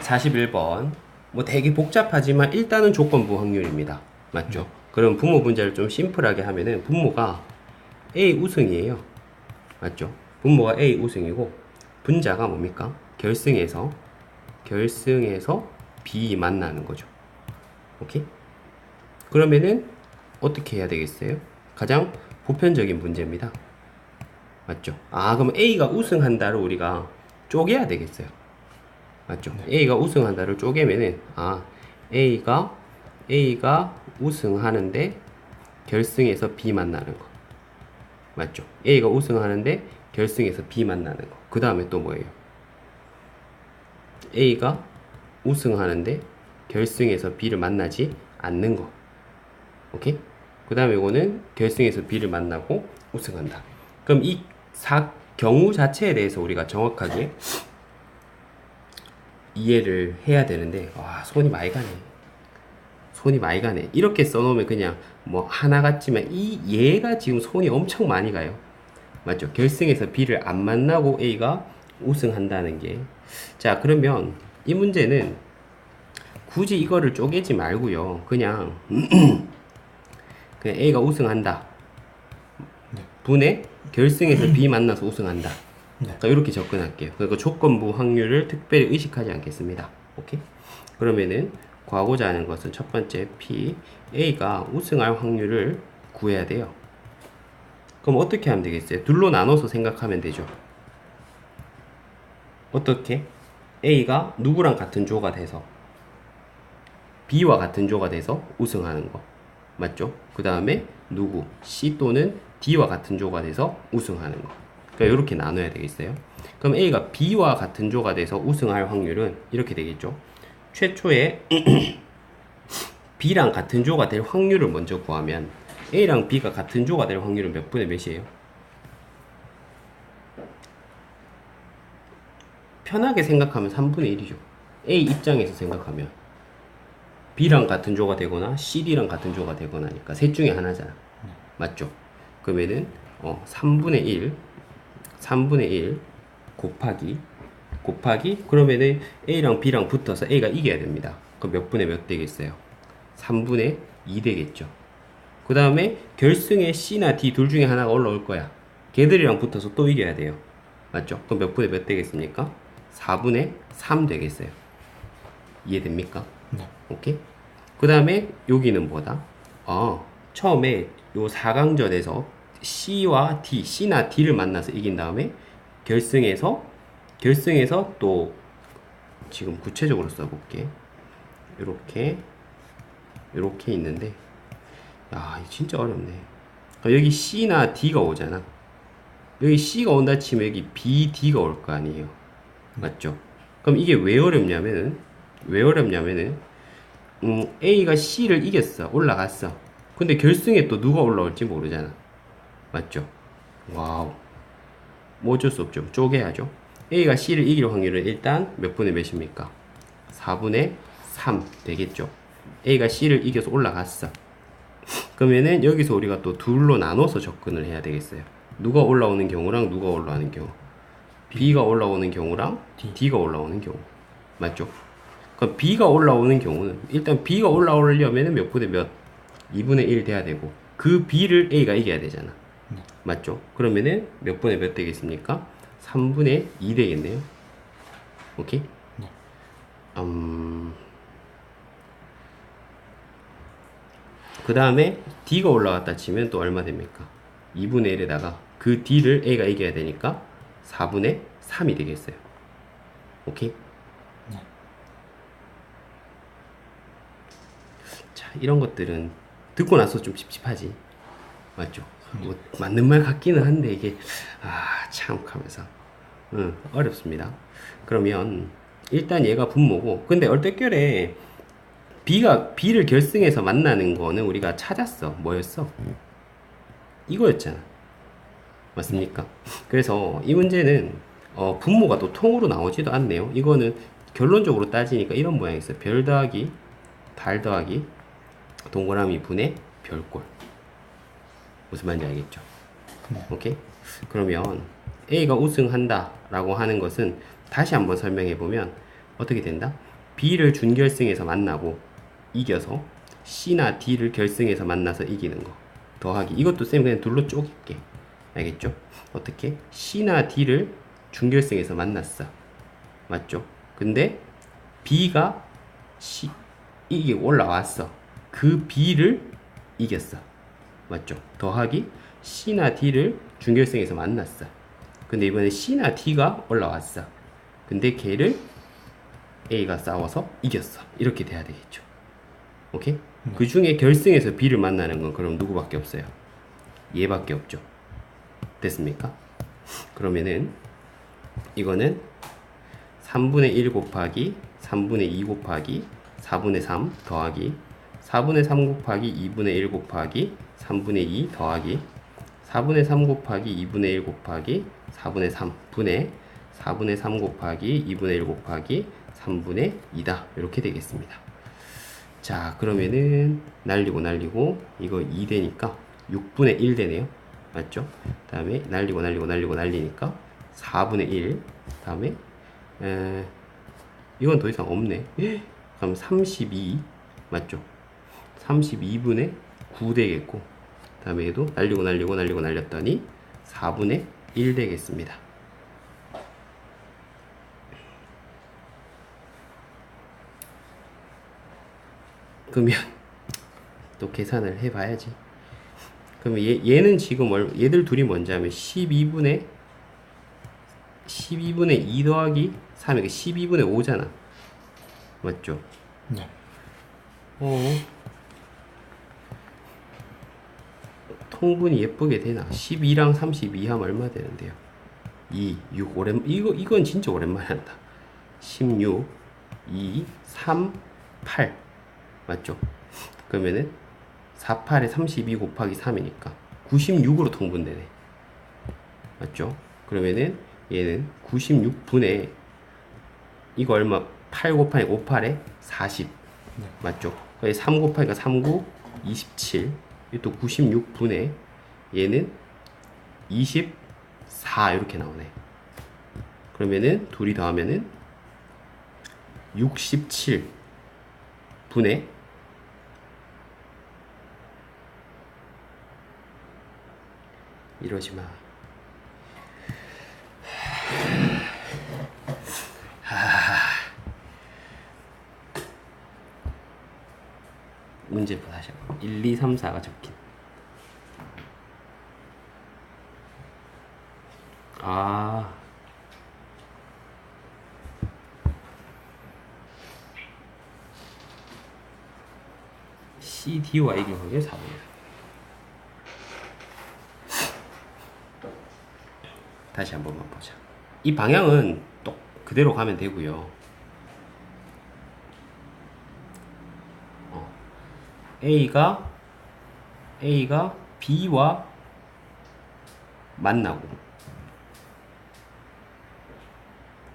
41번. 뭐 되게 복잡하지만 일단은 조건부 확률입니다. 맞죠? 그럼 분모 분자를 좀 심플하게 하면은 분모가 A 우승이에요. 맞죠? 분모가 A 우승이고 분자가 뭡니까? 결승에서 결승에서 B 만나는 거죠. 오케이? 그러면은 어떻게 해야 되겠어요? 가장 보편적인 문제입니다. 맞죠? 아, 그럼 A가 우승한다를 우리가 쪼개야 되겠어요. 맞죠? A가 우승한다를 쪼개면은 아, A가 A가 우승하는데 결승에서 B 만나는 거. 맞죠? A가 우승하는데 결승에서 B 만나는 거. 그 다음에 또 뭐예요? A가 우승하는데 결승에서 B를 만나지 않는 거. 오케이? 그 다음에 이거는 결승에서 B를 만나고 우승한다. 그럼 이 사, 경우 자체에 대해서 우리가 정확하게 이해를 해야 되는데, 와, 손이 많이 가네. 손이 많이 가네. 이렇게 써놓으면 그냥 뭐 하나 같지만 이 얘가 지금 손이 엄청 많이 가요. 맞죠? 결승에서 B를 안 만나고 A가 우승한다는 게. 자, 그러면 이 문제는 굳이 이거를 쪼개지 말고요. 그냥 그냥 A가 우승한다. 분의 결승에서 B 만나서 우승한다. 네. 그러니까 이렇게 접근할게요. 그리고 조건부 확률을 특별히 의식하지 않겠습니다. 오케이? 그러면은 구하고자 하는 것은 첫 번째 P A가 우승할 확률을 구해야 돼요. 그럼 어떻게 하면 되겠어요? 둘로 나눠서 생각하면 되죠. 어떻게? A가 누구랑 같은 조가 돼서 B와 같은 조가 돼서 우승하는 거. 맞죠? 그 다음에 누구? C 또는 D와 같은 조가 돼서 우승하는 거. 그러니까 이렇게 나눠야 되겠어요. 그럼 A가 B와 같은 조가 돼서 우승할 확률은 이렇게 되겠죠. 최초에 B랑 같은 조가 될 확률을 먼저 구하면 A랑 B가 같은 조가 될 확률은 몇 분의 몇이에요? 편하게 생각하면 3분의 1이죠. A 입장에서 생각하면 B랑 같은 조가 되거나 CD랑 같은 조가 되거나니까 셋 중에 하나잖아. 맞죠? 그러면은 어 3분의 1 3분의 1 곱하기 곱하기 그러면은 A랑 B랑 붙어서 A가 이겨야 됩니다. 그럼 몇 분의 몇 되겠어요? 3분의 2 되겠죠. 그 다음에 결승에 C나 D 둘 중에 하나가 올라올 거야. 걔들이랑 붙어서 또 이겨야 돼요. 맞죠? 그럼 몇 분의 몇 되겠습니까? 4분의 3 되겠어요. 이해됩니까? 네. 오케이? 그 다음에 여기는 뭐다? 아, 처음에 요 4강전에서 C와 D, C나 D를 만나서 이긴 다음에 결승에서 결승에서 또 지금 구체적으로 써볼게. 이렇게 이렇게 있는데 야, 이거 진짜 어렵네. 그러니까 여기 C나 D가 오잖아. 여기 C가 온다 치면 여기 B, D가 올 거 아니에요. 맞죠? 그럼 이게 왜 어렵냐면은 왜 어렵냐면은 음, A가 C를 이겼어. 올라갔어. 근데 결승에 또 누가 올라올지 모르잖아. 맞죠? 와우. 뭐 어쩔 수 없죠. 쪼개야죠. A가 C를 이길 확률은 일단 몇 분의 몇입니까? 4분의 3 되겠죠. A가 C를 이겨서 올라갔어. 그러면은 여기서 우리가 또 둘로 나눠서 접근을 해야 되겠어요. 누가 올라오는 경우랑 누가 올라오는 경우. B가 올라오는 경우랑 D. D가 올라오는 경우. 맞죠? 그럼 B가 올라오는 경우는 일단 B가 올라오려면은 몇 분의 몇? 2분의 1 돼야 되고 그 B를 A가 이겨야 되잖아. 네. 맞죠? 그러면은 몇 분의 몇 되겠습니까? 3분의 2 되겠네요. 오케이? 네. 음... 그 다음에 D가 올라갔다 치면 또 얼마 됩니까? 2분의 1에다가 그 D를 A가 이겨야 되니까 4분의 3이 되겠어요. 오케이? 네. 자, 이런 것들은 듣고 나서 좀 찝찝하지. 맞죠? 뭐, 맞는 말 같기는 한데, 이게, 아, 참, 하면서. 응, 어렵습니다. 그러면, 일단 얘가 분모고, 근데 얼떨결에, B가, B를 결승해서 만나는 거는 우리가 찾았어. 뭐였어? 이거였잖아. 맞습니까? 그래서 이 문제는, 어, 분모가 또 통으로 나오지도 않네요. 이거는 결론적으로 따지니까 이런 모양이 있어요. 별 더하기, 달 더하기, 동그라미 분의 별꼴. 무슨 말인지 알겠죠? 네. 오케이? 그러면 A가 우승한다 라고 하는 것은 다시 한번 설명해 보면 어떻게 된다? B를 준결승에서 만나고 이겨서 C나 D를 결승에서 만나서 이기는 거 더하기 이것도 쌤 그냥 둘로 쪼갤게 알겠죠? 어떻게? C나 D를 준결승에서 만났어 맞죠? 근데 B가 C 이게 올라왔어 그 B를 이겼어 맞죠? 더하기 C나 D를 준결승에서 만났어 근데 이번에 C나 D가 올라왔어 근데 걔를 A가 싸워서 이겼어. 이렇게 돼야 되겠죠. 오케이? 그 중에 결승에서 B를 만나는 건 그럼 누구밖에 없어요? 얘밖에 없죠. 됐습니까? 그러면은 이거는 3분의 1 곱하기 3분의 2 곱하기 4분의 3 더하기 4분의 3 곱하기 2분의 1 곱하기 3분의 2 더하기 4분의 3 곱하기 2분의 1 곱하기 4분의 3 분의 4분의 3 곱하기 2분의 1 곱하기 3분의 2다. 이렇게 되겠습니다. 자, 그러면은 날리고 날리고 이거 2 되니까 6분의 1 되네요. 맞죠? 다음에 날리고 날리고 날리고 날리니까 4분의 1. 다음에 에, 이건 더 이상 없네. 그럼 32 맞죠? 32분의 9 되겠고 다음에 얘도 날리고 날리고 날리고 날렸더니 4분의 1 되겠습니다. 그러면 또 계산을 해봐야지. 그러면 얘, 얘는 지금 얼, 얘들 둘이 뭔지 하면 12분의 12분의 2 더하기 3이 12분의 5잖아. 맞죠? 네. 어. 통분이 예쁘게 되나? 12랑 32 하면 얼마 되는데요? 2, 6, 오랜, 이거, 이건 진짜 오랜만에 한다. 16, 2, 3, 8. 맞죠? 그러면은 4, 8에 32 곱하기 3이니까 96으로 통분되네. 맞죠? 그러면은 얘는 96분의 이거 얼마? 8 곱하기 5, 8에 40. 맞죠? 그래 3 곱하기가 39, 27. 이또 96분의 얘는 24 이렇게 나오네. 그러면은 둘이 더하면은 67 분의 이러지 마. 다시 한번 1, 2, 3, 4가 적힌. 아. 이게 관계 4분이야 다시 한 번만 보자. 이 방향은 또 그대로 가면 되고요 A가 A가 B와 만나고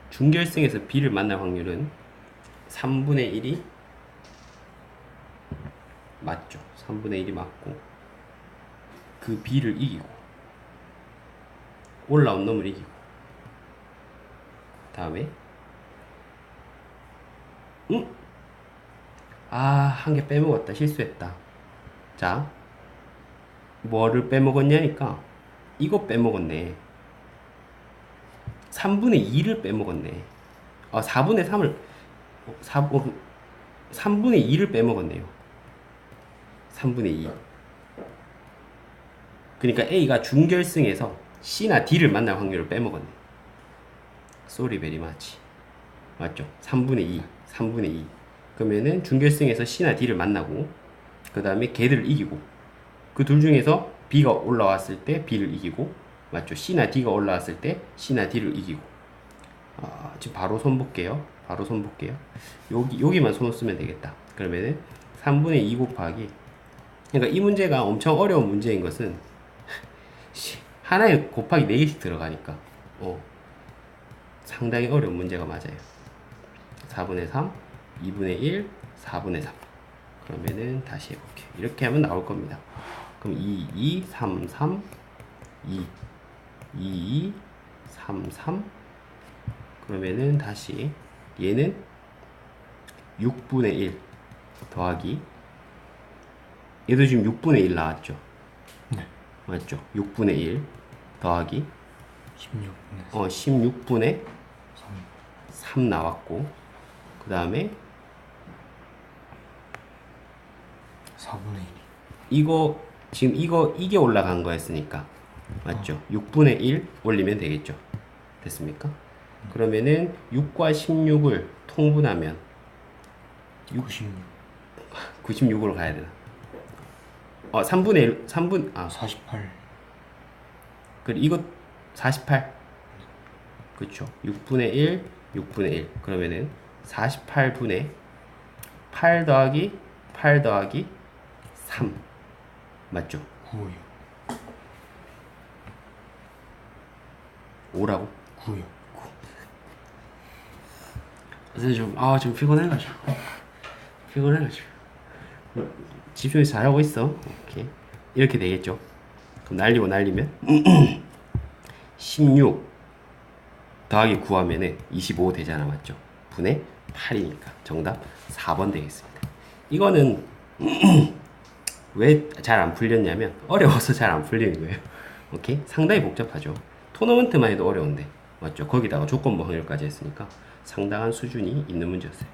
준결승에서 B를 만날 확률은 3분의 1이 맞죠. 3분의 1이 맞고 그 B를 이기고 올라온 놈을 이기고 다음에 응? 아, 한 개 빼먹었다. 실수했다. 자, 뭐를 빼먹었냐니까, 이거 빼먹었네. 3분의 2를 빼먹었네. 아, 4분의 3을, 4, 어, 3분의 2를 빼먹었네요. 3분의 2. 그러니까 A가 준결승에서 C나 D를 만날 확률을 빼먹었네. 쏘리 베리 마치. 맞죠? 3분의 2. 3분의 2. 그러면은 준결승에서 C나 D를 만나고 그 다음에 걔들을 이기고 그 둘 중에서 B가 올라왔을 때 B를 이기고 맞죠? C나 D가 올라왔을 때 C나 D를 이기고 아, 지금 바로 손 볼게요. 바로 손 볼게요. 여기 여기만 손을 쓰면 되겠다. 그러면은 3분의 2 곱하기 그러니까 이 문제가 엄청 어려운 문제인 것은 하나에 곱하기 4개씩 들어가니까 어, 상당히 어려운 문제가 맞아요. 4분의 3 2분의 1, 4분의 3. 그러면은 다시 해볼게요. 이렇게 하면 나올 겁니다. 그럼 2, 2, 3, 3, 2, 2, 3, 3. 그러면은 다시 얘는 6분의 1 더하기 얘도 지금 6분의 1 나왔죠? 네. 맞죠? 6분의 1 더하기 16분의 어 16분의 3 3 나왔고 그 다음에 4분의 1이 이거 지금 이거 이게 올라간 거였으니까. 맞죠? 6분의 1 올리면 되겠죠? 됐습니까? 그러면은 6과 16을 통분하면 96 96으로 가야 되나? 어 3분의 1 3분 아. 48 그리고 이거 48 그쵸? 6분의 1 6분의 1 그러면은 48분의 8 더하기 8 더하기 3 맞죠? 9요 5라고? 9요 선생님 좀, 아, 좀 피곤해가지고. 피곤해가지고. 집중해서 잘하고 있어. 오케이. 이렇게 되겠죠. 그럼 날리고 날리면 16 더하기 9 하면은 25 되잖아. 맞죠? 분의 8이니까. 정답 4번 되겠습니다. 이거는 왜 잘 안 풀렸냐면 어려워서 잘 안 풀리는 거예요. 오케이? 상당히 복잡하죠. 토너먼트만 해도 어려운데. 맞죠? 거기다가 조건부 확률까지 했으니까 상당한 수준이 있는 문제였어요.